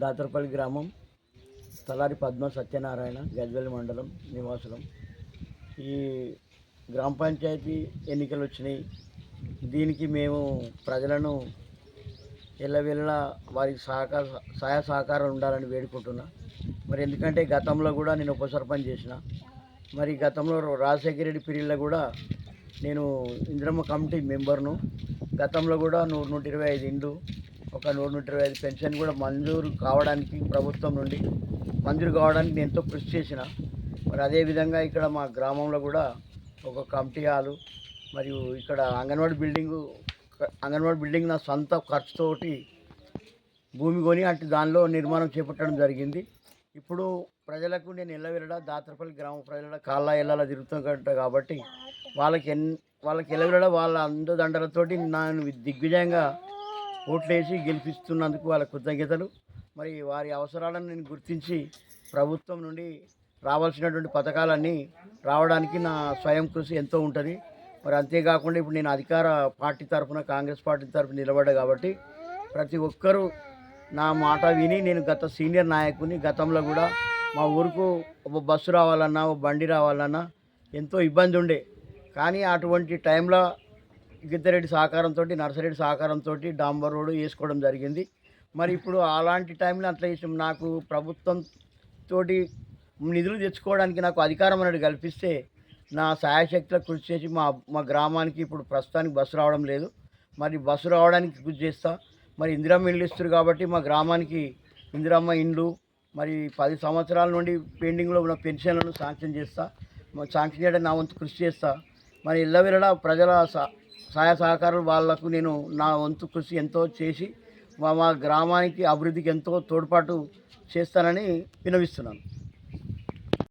దాతరపల్లి గ్రామం తలారి పద్మ సత్యనారాయణ గజ్వెల్ మండలం నివాసులం. ఈ గ్రామ పంచాయతీ ఎన్నికలు వచ్చినాయి దీనికి మేము ప్రజలను ఎల్లవెల్లా వారికి సహకార సహాయ సహకారం ఉండాలని వేడుకుంటున్నా. మరి ఎందుకంటే గతంలో కూడా నేను ఉప సర్పంచ్ చేసిన. మరి గతంలో రాజశేఖర రెడ్డి పీరియడ్లో కూడా నేను ఇంద్రమ్మ కమిటీ మెంబర్ను. గతంలో కూడా నూరు నూట ఇరవై ఐదు ఇండ్లు ఒక నూరు నూట ఇరవై ఐదు పెన్షన్ కూడా మంజూరు కావడానికి ప్రభుత్వం నుండి మంజూరు కావడానికి నేను ఎంతో కృషి చేసిన. మరి అదేవిధంగా ఇక్కడ మా గ్రామంలో కూడా ఒక కమిటీ హాలు మరియు ఇక్కడ అంగన్వాడీ బిల్డింగు అంగన్వాడీ బిల్డింగ్ నా సొంత ఖర్చుతోటి భూమి కొని అంటే దానిలో నిర్మాణం చేపట్టడం జరిగింది. ఇప్పుడు ప్రజలకు నేను ఎల్లవెల్లడా దాతరపల్లి గ్రామ ప్రజల కాళ్ళ ఎల్లాల తిరుగుతుంట కాబట్టి వాళ్ళకి ఎన్ వాళ్ళకి ఎల్లవెల్లడా వాళ్ళ అందదండలతోటి నేను దిగ్విజయంగా ఓట్లేసి గెలిపిస్తున్నందుకు వాళ్ళ కృతజ్ఞతలు మరి వారి అవసరాలను నేను గుర్తించి ప్రభుత్వం నుండి రావాల్సినటువంటి పథకాలన్నీ రావడానికి నా స్వయం కృషి ఎంతో ఉంటుంది. మరి అంతేకాకుండా ఇప్పుడు నేను అధికార పార్టీ తరఫున కాంగ్రెస్ పార్టీ తరఫున నిలబడ్డా కాబట్టి ప్రతి ఒక్కరూ నా మాట విని నేను గత సీనియర్ నాయకుని గతంలో కూడా మా ఊరుకు ఒక బస్సు రావాలన్నా ఒక బండి రావాలన్నా ఎంతో ఇబ్బంది ఉండే. కానీ అటువంటి టైంలో గిద్దరెడ్డి సహకారంతో నర్సరెడ్డి సహకారంతో డాంబర్ రోడ్డు వేసుకోవడం జరిగింది. మరి ఇప్పుడు అలాంటి టైంలో అట్లా చేసాం నాకు ప్రభుత్వం తోటి నిధులు తెచ్చుకోవడానికి నాకు అధికారం అనేది కల్పిస్తే నా సాయశక్తిలో కృషి చేసి మా మా గ్రామానికి ఇప్పుడు ప్రస్తుతానికి బస్సు రావడం లేదు. మరి బస్సు రావడానికి కృషి చేస్తా. మరి ఇందిరమ్మ ఇండ్లు ఇస్తారు కాబట్టి మా గ్రామానికి ఇందిరమ్మ ఇండ్లు మరి పది సంవత్సరాల నుండి పెండింగ్లో ఉన్న పెన్షన్లను శాంక్షన్ చేస్తా. శాంక్షన్ చేయడం నా వంతు కృషి చేస్తా. మరి ఇళ్ళవెల్లడా ప్రజల సహాయ సహకారాలు వాళ్ళకు నేను నా వంతు కృషి ఎంతో చేసి మా మా గ్రామానికి అభివృద్ధికి ఎంతో తోడ్పాటు చేస్తానని వినవిస్తున్నాను.